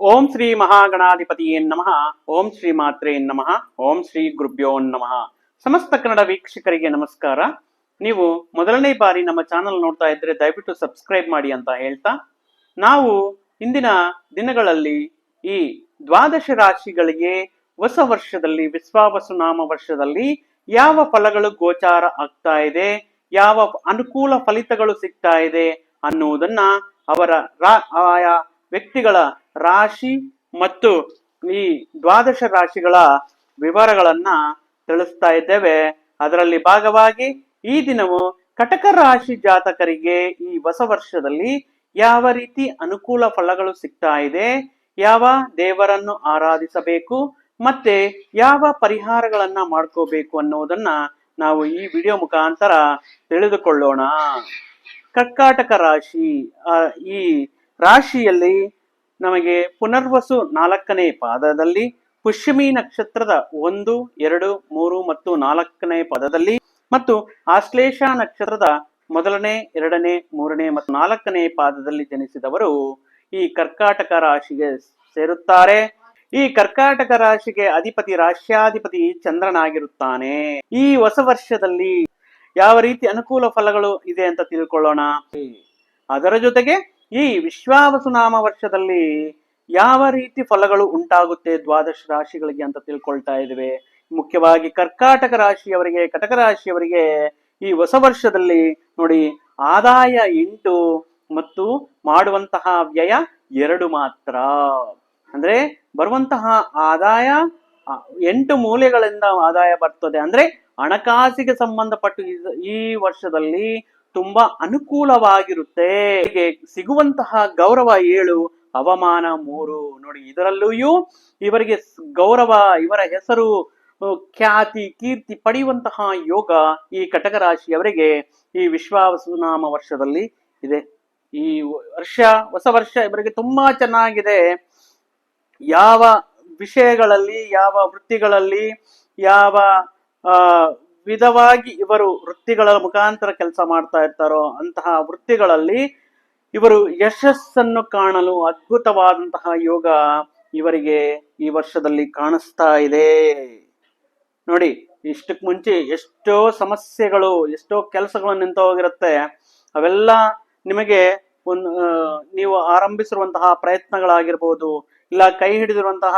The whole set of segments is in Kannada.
ಓಂ ಶ್ರೀ ಮಹಾಗಣಾಧಿಪತಿಯೇ ನಮಃ. ಓಂ ಶ್ರೀ ಮಾತ್ರೆ ನಮಃ. ಓಂ ಶ್ರೀ ಗುರುಭ್ಯೋ ನಮಃ. ಸಮಸ್ತ ಕನ್ನಡ ವೀಕ್ಷಕರಿಗೆ ನಮಸ್ಕಾರ. ನೀವು ಮೊದಲನೇ ಬಾರಿ ನಮ್ಮ ಚಾನಲ್ ನೋಡ್ತಾ ಇದ್ರೆ ದಯವಿಟ್ಟು ಸಬ್ಸ್ಕ್ರೈಬ್ ಮಾಡಿ ಅಂತ ಹೇಳ್ತಾ, ನಾವು ಇಂದಿನ ದಿನಗಳಲ್ಲಿ ಈ ದ್ವಾದಶ ರಾಶಿಗಳಿಗೆ ಹೊಸ ವರ್ಷದಲ್ಲಿ ವಿಶ್ವಾವಸುನಾಮ ವರ್ಷದಲ್ಲಿ ಯಾವ ಫಲಗಳು ಗೋಚಾರ ಆಗ್ತಾ ಇದೆ, ಯಾವ ಅನುಕೂಲ ಫಲಿತಗಳು ಸಿಗ್ತಾ ಇದೆ ಅನ್ನುವುದನ್ನ ಅವರ ರಾ- ಆಯಾ ವ್ಯಕ್ತಿಗಳ ರಾಶಿ ಮತ್ತು ಈ ದ್ವಾದಶ ರಾಶಿಗಳ ವಿವರಗಳನ್ನ ತಿಳಿಸ್ತಾ ಇದ್ದೇವೆ. ಅದರಲ್ಲಿ ಭಾಗವಾಗಿ ಈ ದಿನವು ಕಟಕ ರಾಶಿ ಜಾತಕರಿಗೆ ಈ ಹೊಸ ವರ್ಷದಲ್ಲಿ ಯಾವ ರೀತಿ ಅನುಕೂಲ ಫಲಗಳು ಸಿಗ್ತಾ ಇದೆ, ಯಾವ ದೇವರನ್ನು ಆರಾಧಿಸಬೇಕು ಮತ್ತೆ ಯಾವ ಪರಿಹಾರಗಳನ್ನ ಮಾಡ್ಕೋಬೇಕು ಅನ್ನೋದನ್ನ ನಾವು ಈ ವಿಡಿಯೋ ಮುಖಾಂತರ ತಿಳಿದುಕೊಳ್ಳೋಣ. ಕರ್ಕಾಟಕ ರಾಶಿ ಈ ರಾಶಿಯಲ್ಲಿ ನಮಗೆ ಪುನರ್ವಸು ನಾಲ್ಕನೇ ಪಾದದಲ್ಲಿ ಪುಷ್ಯಮಿ ನಕ್ಷತ್ರದ ಒಂದು, ಎರಡು, ಮೂರು ಮತ್ತು ನಾಲ್ಕನೇ ಪದದಲ್ಲಿ ಮತ್ತು ಆಶ್ಲೇಷ ನಕ್ಷತ್ರದ ಮೊದಲನೇ, ಎರಡನೇ, ಮೂರನೇ ಮತ್ತು ನಾಲ್ಕನೇ ಪಾದದಲ್ಲಿ ಜನಿಸಿದವರು ಈ ಕರ್ಕಾಟಕ ರಾಶಿಗೆ ಸೇರುತ್ತಾರೆ. ಈ ಕರ್ಕಾಟಕ ರಾಶಿಗೆ ಅಧಿಪತಿ ರಾಶ್ಯಾಧಿಪತಿ ಚಂದ್ರನಾಗಿರುತ್ತಾನೆ. ಈ ಹೊಸ ವರ್ಷದಲ್ಲಿ ಯಾವ ರೀತಿ ಅನುಕೂಲ ಫಲಗಳು ಇದೆ ಅಂತ ತಿಳ್ಕೊಳ್ಳೋಣ. ಅದರ ಜೊತೆಗೆ ಈ ವಿಶ್ವಾವಸುನಾಮ ವರ್ಷದಲ್ಲಿ ಯಾವ ರೀತಿ ಫಲಗಳು ಉಂಟಾಗುತ್ತೆ ದ್ವಾದಶ ರಾಶಿಗಳಿಗೆ ಅಂತ ತಿಳ್ಕೊಳ್ತಾ ಇದ್ದೇವೆ. ಮುಖ್ಯವಾಗಿ ಕರ್ಕಾಟಕ ರಾಶಿಯವರಿಗೆ, ಕಟಕ ರಾಶಿಯವರಿಗೆ ಈ ಹೊಸ ವರ್ಷದಲ್ಲಿ ನೋಡಿ ಆದಾಯ ಎಂಟು ಮತ್ತು ಮಾಡುವಂತಹ ವ್ಯಯ ಎರಡು ಮಾತ್ರ. ಅಂದ್ರೆ ಬರುವಂತಹ ಆದಾಯ ಎಂಟು ಮೂಲೆಗಳಿಂದ ಆದಾಯ ಬರ್ತದೆ. ಅಂದ್ರೆ ಹಣಕಾಸಿಗೆ ಸಂಬಂಧಪಟ್ಟು ಈ ವರ್ಷದಲ್ಲಿ ತುಂಬಾ ಅನುಕೂಲವಾಗಿರುತ್ತೆ. ಸಿಗುವಂತಹ ಗೌರವ ಏಳು, ಅವಮಾನ ಮೂರು. ನೋಡಿ ಇದರಲ್ಲೂ ಇವರಿಗೆ ಗೌರವ, ಇವರ ಹೆಸರು ಖ್ಯಾತಿ, ಕೀರ್ತಿ ಪಡೆಯುವಂತಹ ಯೋಗ ಈ ಕಟಕ ರಾಶಿಯವರಿಗೆ ಈ ವಿಶ್ವಾವಸುನಾಮ ವರ್ಷದಲ್ಲಿ ಇದೆ. ಈ ವರ್ಷ, ಹೊಸ ವರ್ಷ ಇವರಿಗೆ ತುಂಬಾ ಚೆನ್ನಾಗಿದೆ. ಯಾವ ವಿಷಯಗಳಲ್ಲಿ, ಯಾವ ವೃತ್ತಿಗಳಲ್ಲಿ, ಯಾವ ವಿಧವಾಗಿ ಇವರು ವೃತ್ತಿಗಳ ಮುಖಾಂತರ ಕೆಲಸ ಮಾಡ್ತಾ ಇರ್ತಾರೋ ಅಂತಹ ವೃತ್ತಿಗಳಲ್ಲಿ ಇವರು ಯಶಸ್ಸನ್ನು ಕಾಣಲು ಅದ್ಭುತವಾದಂತಹ ಯೋಗ ಇವರಿಗೆ ಈ ವರ್ಷದಲ್ಲಿ ಕಾಣಿಸ್ತಾ ಇದೆ. ನೋಡಿ ಇಷ್ಟಕ್ಕೆ ಮುಂಚೆ ಎಷ್ಟೋ ಸಮಸ್ಯೆಗಳು, ಎಷ್ಟೋ ಕೆಲಸಗಳು ನಿಂತು ಹೋಗಿರುತ್ತೆ. ಅವೆಲ್ಲ ನಿಮಗೆ ಒಂದು ನೀವು ಆರಂಭಿಸಿರುವಂತಹ ಪ್ರಯತ್ನಗಳಾಗಿರ್ಬೋದು, ಇಲ್ಲ ಕೈ ಹಿಡಿದಿರುವಂತಹ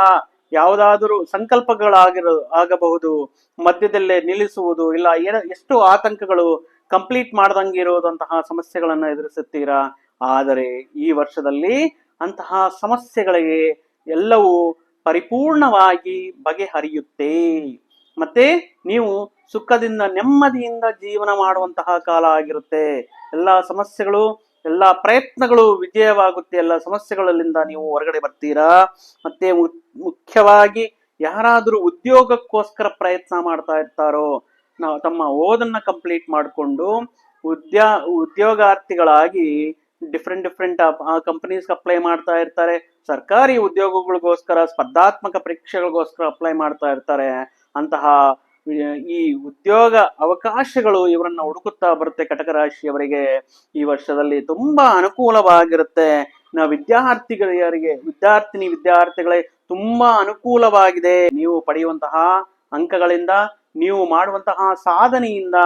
ಯಾವುದಾದರೂ ಸಂಕಲ್ಪಗಳಾಗಿರ, ಆಗಬಹುದು, ಮಧ್ಯದಲ್ಲೇ ನಿಲ್ಲಿಸುವುದು, ಇಲ್ಲ ಏನ, ಎಷ್ಟು ಆತಂಕಗಳು ಕಂಪ್ಲೀಟ್ ಮಾಡ್ದಂಗೆ ಇರೋದಂತಹ ಸಮಸ್ಯೆಗಳನ್ನು ಎದುರಿಸುತ್ತೀರಾ? ಆದರೆ ಈ ವರ್ಷದಲ್ಲಿ ಅಂತಹ ಸಮಸ್ಯೆಗಳಿಗೆ ಎಲ್ಲವೂ ಪರಿಪೂರ್ಣವಾಗಿ ಬಗೆಹರಿಯುತ್ತೆ ಮತ್ತೆ ನೀವು ಸುಖದಿಂದ, ನೆಮ್ಮದಿಯಿಂದ ಜೀವನ ಮಾಡುವಂತಹ ಕಾಲ ಆಗಿರುತ್ತೆ. ಎಲ್ಲ ಸಮಸ್ಯೆಗಳು, ಎಲ್ಲ ಪ್ರಯತ್ನಗಳು ವಿಜಯವಾಗುತ್ತೆ. ಎಲ್ಲ ಸಮಸ್ಯೆಗಳಲ್ಲಿಂದ ನೀವು ಹೊರಗಡೆ ಬರ್ತೀರಾ? ಮತ್ತೆ ಮುಖ್ಯವಾಗಿ ಯಾರಾದರೂ ಉದ್ಯೋಗಕ್ಕೋಸ್ಕರ ಪ್ರಯತ್ನ ಮಾಡ್ತಾ ಇರ್ತಾರೋ, ನಾವು ತಮ್ಮ ಓದನ್ನ ಕಂಪ್ಲೀಟ್ ಮಾಡಿಕೊಂಡು ಉದ್ಯಾ, ಉದ್ಯೋಗಾರ್ಥಿಗಳಾಗಿ ಡಿಫ್ರೆಂಟ್ ಡಿಫ್ರೆಂಟ್ ಕಂಪನೀಸ್ ಅಪ್ಲೈ ಮಾಡ್ತಾ ಇರ್ತಾರೆ. ಸರ್ಕಾರಿ ಉದ್ಯೋಗಗಳಿಗೋಸ್ಕರ, ಸ್ಪರ್ಧಾತ್ಮಕ ಪರೀಕ್ಷೆಗಳಿಗೋಸ್ಕರ ಅಪ್ಲೈ ಮಾಡ್ತಾ ಇರ್ತಾರೆ. ಅಂತಹ, ಈ ಉದ್ಯೋಗ ಅವಕಾಶಗಳು ಇವರನ್ನ ಹುಡುಕುತ್ತಾ ಬರುತ್ತೆ ಕಟಕ ರಾಶಿಯವರಿಗೆ ಈ ವರ್ಷದಲ್ಲಿ ತುಂಬಾ ಅನುಕೂಲವಾಗಿರುತ್ತೆ. ನಾವು ವಿದ್ಯಾರ್ಥಿಗಳಿಗೆ, ವಿದ್ಯಾರ್ಥಿನಿ, ವಿದ್ಯಾರ್ಥಿಗಳೇ ತುಂಬಾ ಅನುಕೂಲವಾಗಿದೆ. ನೀವು ಪಡೆಯುವಂತಹ ಅಂಕಗಳಿಂದ, ನೀವು ಮಾಡುವಂತಹ ಸಾಧನೆಯಿಂದ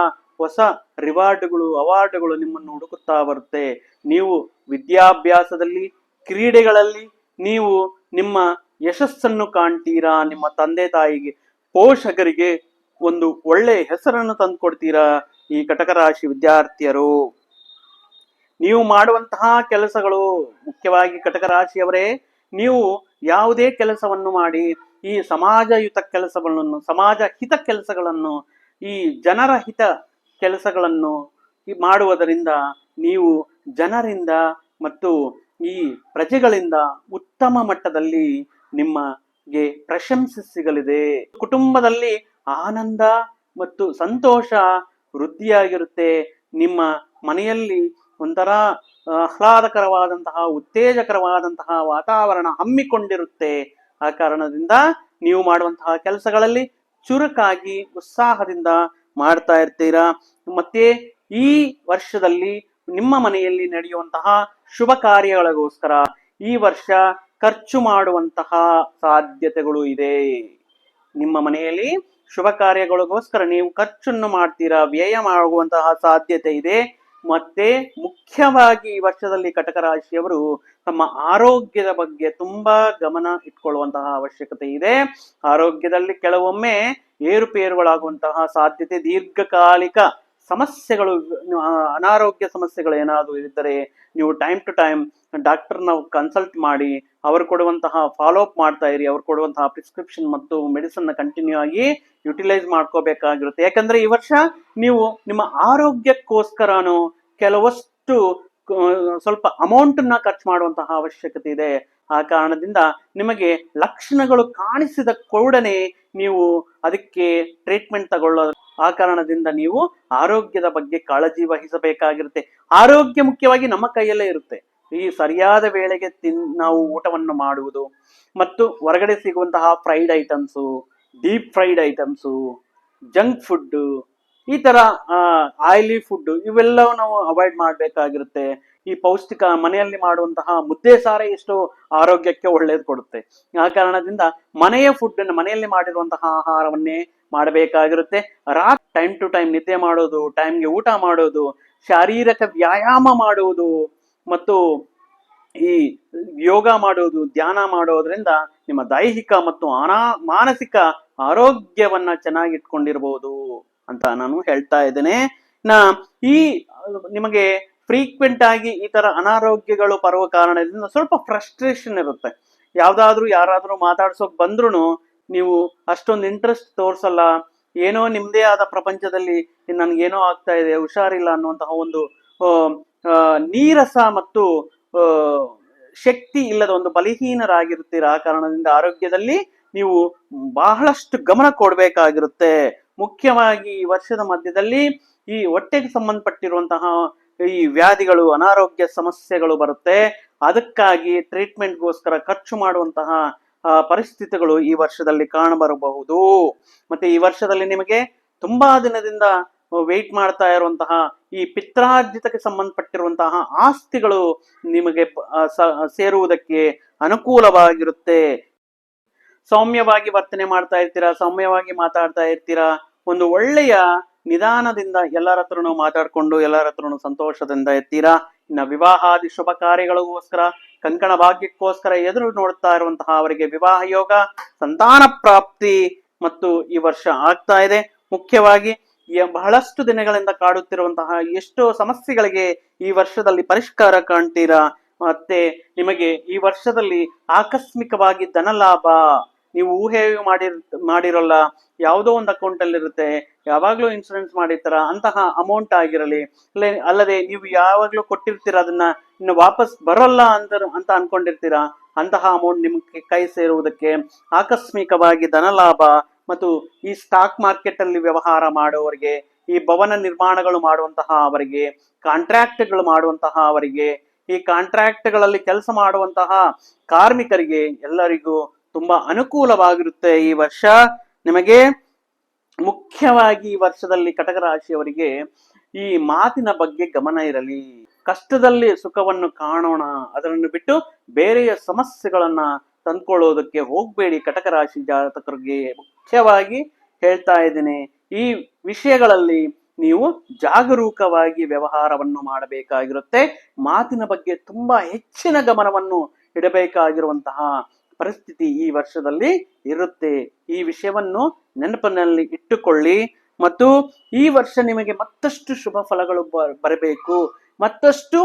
ಹೊಸ ರಿವಾರ್ಡ್ಗಳು, ಅವಾರ್ಡ್ಗಳು ನಿಮ್ಮನ್ನು ಹುಡುಕುತ್ತಾ ಬರುತ್ತೆ. ನೀವು ವಿದ್ಯಾಭ್ಯಾಸದಲ್ಲಿ, ಕ್ರೀಡೆಗಳಲ್ಲಿ ನೀವು ನಿಮ್ಮ ಯಶಸ್ಸನ್ನು ಕಾಣ್ತೀರಾ? ನಿಮ್ಮ ತಂದೆ ತಾಯಿಗೆ, ಪೋಷಕರಿಗೆ ಒಂದು ಒಳ್ಳೆ ಹೆಸರನ್ನು ತಂದುಕೊಡ್ತೀರಾ ಈ ಕಟಕ ರಾಶಿ ವಿದ್ಯಾರ್ಥಿಯರು? ನೀವು ಮಾಡುವಂತಹ ಕೆಲಸಗಳು ಮುಖ್ಯವಾಗಿ ಕಟಕ ರಾಶಿಯವರೇ ನೀವು ಯಾವುದೇ ಕೆಲಸವನ್ನು ಮಾಡಿ, ಈ ಸಮಾಜಯುತ ಕೆಲಸಗಳನ್ನು, ಸಮಾಜ ಹಿತ ಕೆಲಸಗಳನ್ನು, ಈ ಜನರ ಹಿತ ಕೆಲಸಗಳನ್ನು ಮಾಡುವುದರಿಂದ ನೀವು ಜನರಿಂದ ಮತ್ತು ಈ ಪ್ರಜೆಗಳಿಂದ ಉತ್ತಮ ಮಟ್ಟದಲ್ಲಿ ನಿಮಗೆ ಪ್ರಶಂಸೆ ಸಿಗಲಿದೆ. ಕುಟುಂಬದಲ್ಲಿ ಆನಂದ ಮತ್ತು ಸಂತೋಷ, ವೃದ್ಧಿಯಾಗಿರುತ್ತೆ. ನಿಮ್ಮ ಮನೆಯಲ್ಲಿ ಒಂಥರ ಆಹ್ಲಾದಕರವಾದಂತಹ, ಉತ್ತೇಜಕರವಾದಂತಹ ವಾತಾವರಣ ಹಮ್ಮಿಕೊಂಡಿರುತ್ತೆ. ಆ ಕಾರಣದಿಂದ ನೀವು ಮಾಡುವಂತಹ ಕೆಲಸಗಳಲ್ಲಿ ಚುರುಕಾಗಿ, ಉತ್ಸಾಹದಿಂದ ಮಾಡ್ತಾ ಇರ್ತೀರಾ? ಮತ್ತೆ ಈ ವರ್ಷದಲ್ಲಿ ನಿಮ್ಮ ಮನೆಯಲ್ಲಿ ನಡೆಯುವಂತಹ ಶುಭ ಕಾರ್ಯಗಳಿಗೋಸ್ಕರ ಈ ವರ್ಷ ಖರ್ಚು ಮಾಡುವಂತಹ ಸಾಧ್ಯತೆಗಳು ಇದೆ. ನಿಮ್ಮ ಮನೆಯಲ್ಲಿ ಶುಭ ಕಾರ್ಯಗಳಿಗೋಸ್ಕರ ನೀವು ಖರ್ಚನ್ನು ಮಾಡ್ತೀರಾ? ವ್ಯಯ ಮಾಡುವಂತಹ ಸಾಧ್ಯತೆ ಇದೆ. ಮತ್ತೆ ಮುಖ್ಯವಾಗಿ ಈ ವರ್ಷದಲ್ಲಿ ಕಟಕ ರಾಶಿಯವರು ತಮ್ಮ ಆರೋಗ್ಯದ ಬಗ್ಗೆ ತುಂಬಾ ಗಮನ ಇಟ್ಕೊಳ್ಳುವಂತಹ ಅವಶ್ಯಕತೆ ಇದೆ. ಆರೋಗ್ಯದಲ್ಲಿ ಕೆಲವೊಮ್ಮೆ ಏರುಪೇರುಗಳಾಗುವಂತಹ ಸಾಧ್ಯತೆ ದೀರ್ಘಕಾಲಿಕ ಸಮಸ್ಯೆಗಳು ಅನಾರೋಗ್ಯ ಸಮಸ್ಯೆಗಳು ಏನಾದರೂ ಇದ್ದರೆ ನೀವು ಟೈಮ್ ಟು ಟೈಮ್ ಡಾಕ್ಟರ್ನ ಕನ್ಸಲ್ಟ್ ಮಾಡಿ, ಅವರು ಕೊಡುವಂತಹ ಫಾಲೋ ಅಪ್ ಮಾಡ್ತಾ ಇರಿ, ಅವ್ರು ಕೊಡುವಂತಹ ಪ್ರಿಸ್ಕ್ರಿಪ್ಷನ್ ಮತ್ತು ಮೆಡಿಸನ್ನ ಕಂಟಿನ್ಯೂ ಆಗಿ ಯುಟಿಲೈಸ್ ಮಾಡ್ಕೋಬೇಕಾಗಿರುತ್ತೆ. ಯಾಕಂದ್ರೆ ಈ ವರ್ಷ ನೀವು ನಿಮ್ಮ ಆರೋಗ್ಯಕ್ಕೋಸ್ಕರನು ಕೆಲವಷ್ಟು ಸ್ವಲ್ಪ ಅಮೌಂಟ್ನ ಖರ್ಚು ಮಾಡುವಂತಹ ಅವಶ್ಯಕತೆ ಇದೆ. ಆ ಕಾರಣದಿಂದ ನಿಮಗೆ ಲಕ್ಷಣಗಳು ಕಾಣಿಸಿದ ಕೂಡನೆ ನೀವು ಅದಕ್ಕೆ ಟ್ರೀಟ್ಮೆಂಟ್ ತಗೊಳ್ಳೋ, ಆ ಕಾರಣದಿಂದ ನೀವು ಆರೋಗ್ಯದ ಬಗ್ಗೆ ಕಾಳಜಿ ವಹಿಸಬೇಕಾಗಿರುತ್ತೆ. ಆರೋಗ್ಯ ಮುಖ್ಯವಾಗಿ ನಮ್ಮ ಕೈಯಲ್ಲೇ ಇರುತ್ತೆ. ಈ ಸರಿಯಾದ ವೇಳೆಗೆ ತಿನ್, ನಾವು ಊಟವನ್ನು ಮಾಡುವುದು ಮತ್ತು ಹೊರಗಡೆ ಸಿಗುವಂತಹ fried items deep fried items junk food ಈ ತರ ಆಯಿಲಿ ಫುಡ್ ಇವೆಲ್ಲವೂ ನಾವು ಅವಾಯ್ಡ್ ಮಾಡಬೇಕಾಗಿರುತ್ತೆ. ಈ ಪೌಷ್ಟಿಕ, ಮನೆಯಲ್ಲಿ ಮಾಡುವಂತಹ ಮುದ್ದೆ ಸಾರ ಎಷ್ಟು ಆರೋಗ್ಯಕ್ಕೆ ಒಳ್ಳೇದು ಕೊಡುತ್ತೆ. ಆ ಕಾರಣದಿಂದ ಮನೆಯ ಫುಡ್ ಮನೆಯಲ್ಲಿ ಮಾಡಿರುವಂತಹ ಆಹಾರವನ್ನೇ ಮಾಡಬೇಕಾಗಿರುತ್ತೆ. ರಾತ್ ಟೈಮ್ ಟು ಟೈಮ್ ನಿದ್ದೆ ಮಾಡೋದು ಟೈಮ್ಗೆ ಊಟ ಮಾಡೋದು, ಶಾರೀರಿಕ ವ್ಯಾಯಾಮ ಮಾಡುವುದು, ಮತ್ತು ಈ ಯೋಗ ಮಾಡುವುದು, ಧ್ಯಾನ ಮಾಡೋದ್ರಿಂದ ನಿಮ್ಮ ದೈಹಿಕ ಮತ್ತು ಅನಾ ಮಾನಸಿಕ ಆರೋಗ್ಯವನ್ನ ಚೆನ್ನಾಗಿಟ್ಕೊಂಡಿರ್ಬೋದು. ಅಂತ ನಾನು ಹೇಳ್ತಾ ಇದ್ದೇನೆ. ನಾ ಈ, ನಿಮಗೆ ಫ್ರೀಕ್ವೆಂಟ್ ಆಗಿ ಈ ತರ ಅನಾರೋಗ್ಯಗಳು ಬರುವ ಕಾರಣದಿಂದ ಸ್ವಲ್ಪ ಫ್ರಸ್ಟ್ರೇಷನ್ ಇರುತ್ತೆ. ಯಾವ್ದಾದ್ರು ಯಾರಾದ್ರೂ ಮಾತಾಡ್ಸೋಕ್ ಬಂದ್ರು ನೀವು ಅಷ್ಟೊಂದು ಇಂಟ್ರೆಸ್ಟ್ ತೋರಿಸಲ್ಲ. ಏನೋ ನಿಮ್ದೇ ಆದ ಪ್ರಪಂಚದಲ್ಲಿ ನನ್ಗೇನೋ ಆಗ್ತಾ ಇದೆ, ಹುಷಾರಿಲ್ಲ ಅನ್ನುವಂತಹ ಒಂದು ನೀರಸ ಮತ್ತು ಶಕ್ತಿ ಇಲ್ಲದ ಒಂದು ಬಲಿಹೀನರಾಗಿರುತ್ತೀರ ಆ ಕಾರಣದಿಂದ ಆರೋಗ್ಯದಲ್ಲಿ ನೀವು ಬಹಳಷ್ಟು ಗಮನ ಕೊಡಬೇಕಾಗಿರುತ್ತೆ. ಮುಖ್ಯವಾಗಿ ಈ ವರ್ಷದ ಮಧ್ಯದಲ್ಲಿ ಈ ಹೊಟ್ಟೆಗೆ ಸಂಬಂಧಪಟ್ಟಿರುವಂತಹ ಈ ವ್ಯಾಧಿಗಳು, ಅನಾರೋಗ್ಯ ಸಮಸ್ಯೆಗಳು ಬರುತ್ತೆ. ಅದಕ್ಕಾಗಿ ಟ್ರೀಟ್ಮೆಂಟ್ಗೋಸ್ಕರ ಖರ್ಚು ಮಾಡುವಂತಹ ಪರಿಸ್ಥಿತಿಗಳು ಈ ವರ್ಷದಲ್ಲಿ ಕಾಣಬರಬಹುದು. ಮತ್ತೆ ಈ ವರ್ಷದಲ್ಲಿ ನಿಮಗೆ ತುಂಬಾ ದಿನದಿಂದ ವೆಯ್ಟ್ ಮಾಡ್ತಾ ಇರುವಂತಹ, ಈ ಪಿತ್ರಾರ್ಜಿತಕ್ಕೆ ಸಂಬಂಧಪಟ್ಟಿರುವಂತಹ ಆಸ್ತಿಗಳು ನಿಮಗೆ ಸೇರುವುದಕ್ಕೆ ಅನುಕೂಲವಾಗಿರುತ್ತೆ. ಸೌಮ್ಯವಾಗಿ ವರ್ತನೆ ಮಾಡ್ತಾ ಇರ್ತೀರಾ, ಸೌಮ್ಯವಾಗಿ ಮಾತಾಡ್ತಾ ಇರ್ತೀರಾ ಒಂದು ಒಳ್ಳೆಯ ನಿಧಾನದಿಂದ ಎಲ್ಲರ ಹತ್ರನೂ ಮಾತಾಡ್ಕೊಂಡು, ಎಲ್ಲರ ಹತ್ರನೂ ಸಂತೋಷದಿಂದ ಎತ್ತೀರಾ? ಇನ್ನ ವಿವಾಹಾದಿ ಶುಭ ಕಾರ್ಯಗಳಿಗೋಸ್ಕರ, ಕಂಕಣ ಭಾಗ್ಯಕ್ಕೋಸ್ಕರ ಎದುರು ನೋಡ್ತಾ ಇರುವಂತಹ ಅವರಿಗೆ ವಿವಾಹ ಯೋಗ, ಸಂತಾನ ಪ್ರಾಪ್ತಿ ಮತ್ತು ಈ ವರ್ಷ ಆಗ್ತಾ ಇದೆ. ಮುಖ್ಯವಾಗಿ ಬಹಳಷ್ಟು ದಿನಗಳಿಂದ ಕಾಡುತ್ತಿರುವಂತಹ ಎಷ್ಟೋ ಸಮಸ್ಯೆಗಳಿಗೆ ಈ ವರ್ಷದಲ್ಲಿ ಪರಿಷ್ಕಾರ ಕಾಣ್ತೀರಾ? ಮತ್ತೆ ನಿಮಗೆ ಈ ವರ್ಷದಲ್ಲಿ ಆಕಸ್ಮಿಕವಾಗಿ ಧನಲಾಭ ನೀವು ಊಹೆ ಮಾಡಿರ್, ಮಾಡಿರೋಲ್ಲ, ಯಾವುದೋ ಒಂದು ಅಕೌಂಟ್ ಅಲ್ಲಿ ಇರುತ್ತೆ ಯಾವಾಗ್ಲೂ ಇನ್ಸೂರೆನ್ಸ್ ಮಾಡಿರ್ತಾರ, ಅಂತಹ ಅಮೌಂಟ್ ಆಗಿರಲಿ, ಅಲ್ಲೇ- ಅಲ್ಲದೆ ನೀವು ಯಾವಾಗ್ಲೂ ಕೊಟ್ಟಿರ್ತೀರ ಅದನ್ನ ಇನ್ನು ವಾಪಸ್ ಬರೋಲ್ಲ ಅಂತ ಅಂತ ಅನ್ಕೊಂಡಿರ್ತೀರಾ, ಅಂತಹ ಅಮೌಂಟ್ ನಿಮ್ಗೆ ಕೈ ಸೇರುವುದಕ್ಕೆ ಆಕಸ್ಮಿಕವಾಗಿ ಧನಲಾಭ ಮತ್ತು ಈ ಸ್ಟಾಕ್ ಮಾರ್ಕೆಟ್ ಅಲ್ಲಿ ವ್ಯವಹಾರ ಮಾಡುವವರಿಗೆ, ಈ ಭವನ ನಿರ್ಮಾಣಗಳು ಮಾಡುವಂತಹ ಅವರಿಗೆ ಕಾಂಟ್ರಾಕ್ಟ್ಗಳು ಮಾಡುವಂತಹ ಅವರಿಗೆ, ಈ ಕಾಂಟ್ರಾಕ್ಟ್ಗಳಲ್ಲಿ ಕೆಲಸ ಮಾಡುವಂತಹ ಕಾರ್ಮಿಕರಿಗೆ ಎಲ್ಲರಿಗೂ ತುಂಬಾ ಅನುಕೂಲವಾಗಿರುತ್ತೆ ಈ ವರ್ಷ. ನಿಮಗೆ ಮುಖ್ಯವಾಗಿ ಈ ವರ್ಷದಲ್ಲಿ ಕಟಕ ರಾಶಿಯವರಿಗೆ ಈ ಮಾತಿನ ಬಗ್ಗೆ ಗಮನ ಇರಲಿ. ಕಷ್ಟದಲ್ಲಿ ಸುಖವನ್ನು ಕಾಣೋಣ. ಅದನ್ನು ಬಿಟ್ಟು ಬೇರೆಯ ಸಮಸ್ಯೆಗಳನ್ನ ತಂದ್ಕೊಳ್ಳೋದಕ್ಕೆ ಹೋಗ್ಬೇಡಿ ಕಟಕ ರಾಶಿ ಜಾತಕರಿಗೆ. ಮುಖ್ಯವಾಗಿ ಹೇಳ್ತಾ ಇದ್ದೀನಿ, ಈ ವಿಷಯಗಳಲ್ಲಿ ನೀವು ಜಾಗರೂಕವಾಗಿ ವ್ಯವಹಾರವನ್ನು ಮಾಡಬೇಕಾಗಿರುತ್ತೆ. ಮಾತಿನ ಬಗ್ಗೆ ತುಂಬಾ ಹೆಚ್ಚಿನ ಗಮನವನ್ನು ಇಡಬೇಕಾಗಿರುವಂತಹ ಪರಿಸ್ಥಿತಿ ಈ ವರ್ಷದಲ್ಲಿ ಇರುತ್ತೆ. ಈ ವಿಷಯವನ್ನು ನೆನಪಿನಲ್ಲಿ ಇಟ್ಟುಕೊಳ್ಳಿ. ಮತ್ತು ಈ ವರ್ಷ ನಿಮಗೆ ಮತ್ತಷ್ಟು ಶುಭ ಫಲಗಳು ಬರಬೇಕು. ಮತ್ತಷ್ಟು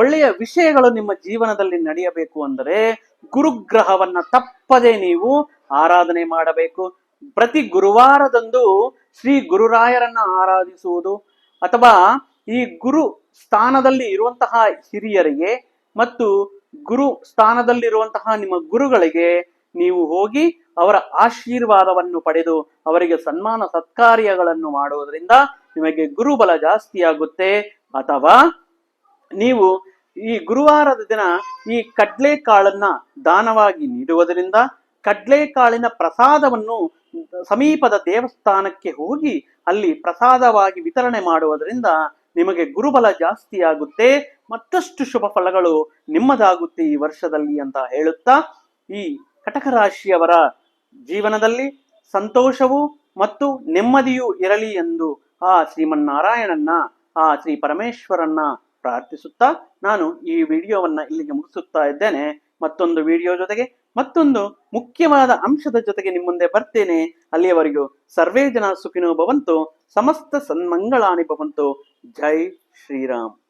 ಒಳ್ಳೆಯ ವಿಷಯಗಳು ನಿಮ್ಮ ಜೀವನದಲ್ಲಿ ನಡೆಯಬೇಕು ಅಂದರೆ ಗುರುಗ್ರಹವನ್ನ ತಪ್ಪದೆ ನೀವು ಆರಾಧನೆ ಮಾಡಬೇಕು. ಪ್ರತಿ ಗುರುವಾರದಂದು ಶ್ರೀ ಗುರುರಾಯರನ್ನ ಆರಾಧಿಸುವುದು ಅಥವಾ ಈ ಗುರು ಸ್ಥಾನದಲ್ಲಿ ಇರುವಂತಹ ಹಿರಿಯರಿಗೆ ಮತ್ತು ಗುರು ಸ್ಥಾನದಲ್ಲಿರುವಂತಹ ನಿಮ್ಮ ಗುರುಗಳಿಗೆ ನೀವು ಹೋಗಿ ಅವರ ಆಶೀರ್ವಾದವನ್ನು ಪಡೆದು ಅವರಿಗೆ ಸನ್ಮಾನ ಸತ್ಕಾರ್ಯಗಳನ್ನು ಮಾಡುವುದರಿಂದ ನಿಮಗೆ ಗುರುಬಲ ಜಾಸ್ತಿ ಆಗುತ್ತೆ ಅಥವಾ ನೀವು ಈ ಗುರುವಾರದ ದಿನ ಈ ಕಡ್ಲೆಕಾಳನ್ನ ದಾನವಾಗಿ ನೀಡುವುದರಿಂದ ಕಡ್ಲೆಕಾಳಿನ ಪ್ರಸಾದವನ್ನು ಸಮೀಪದ ದೇವಸ್ಥಾನಕ್ಕೆ ಹೋಗಿ ಅಲ್ಲಿ ಪ್ರಸಾದವಾಗಿ ವಿತರಣೆ ಮಾಡುವುದರಿಂದ ನಿಮಗೆ ಗುರುಬಲ ಜಾಸ್ತಿ ಆಗುತ್ತೆ ಮತ್ತಷ್ಟು ಶುಭ ಫಲಗಳು ನಿಮ್ಮದಾಗುತ್ತೆ ಈ ವರ್ಷದಲ್ಲಿ ಅಂತ ಹೇಳುತ್ತಾ, ಈ ಕಟಕ ರಾಶಿಯವರ ಜೀವನದಲ್ಲಿ ಸಂತೋಷವು ಮತ್ತು ನೆಮ್ಮದಿಯೂ ಇರಲಿ ಎಂದು ಆ ಶ್ರೀಮನ್ನಾರಾಯಣನ್ನ, ಆ ಶ್ರೀ ಪರಮೇಶ್ವರನ್ನ ಪ್ರಾರ್ಥಿಸುತ್ತಾ ನಾನು ಈ ವಿಡಿಯೋವನ್ನ ಇಲ್ಲಿಗೆ ಮುಗಿಸುತ್ತಾ ಇದ್ದೇನೆ. ಮತ್ತೊಂದು ವಿಡಿಯೋ ಜೊತೆಗೆ ಮತ್ತೊಂದು ಮುಖ್ಯವಾದ ಅಂಶದ ಜೊತೆಗೆ ನಿಮ್ಮ ಮುಂದೆ ಬರ್ತೇನೆ. ಅಲ್ಲಿಯವರೆಗೂ ಸರ್ವೇ ಜನ ಸುಖಿನೋ ಭವಂತು, ಸಮಸ್ತ ಸನ್ಮಂಗಳಾನಿ ಭವಂತು. ಜೈ ಶ್ರೀರಾಮ್.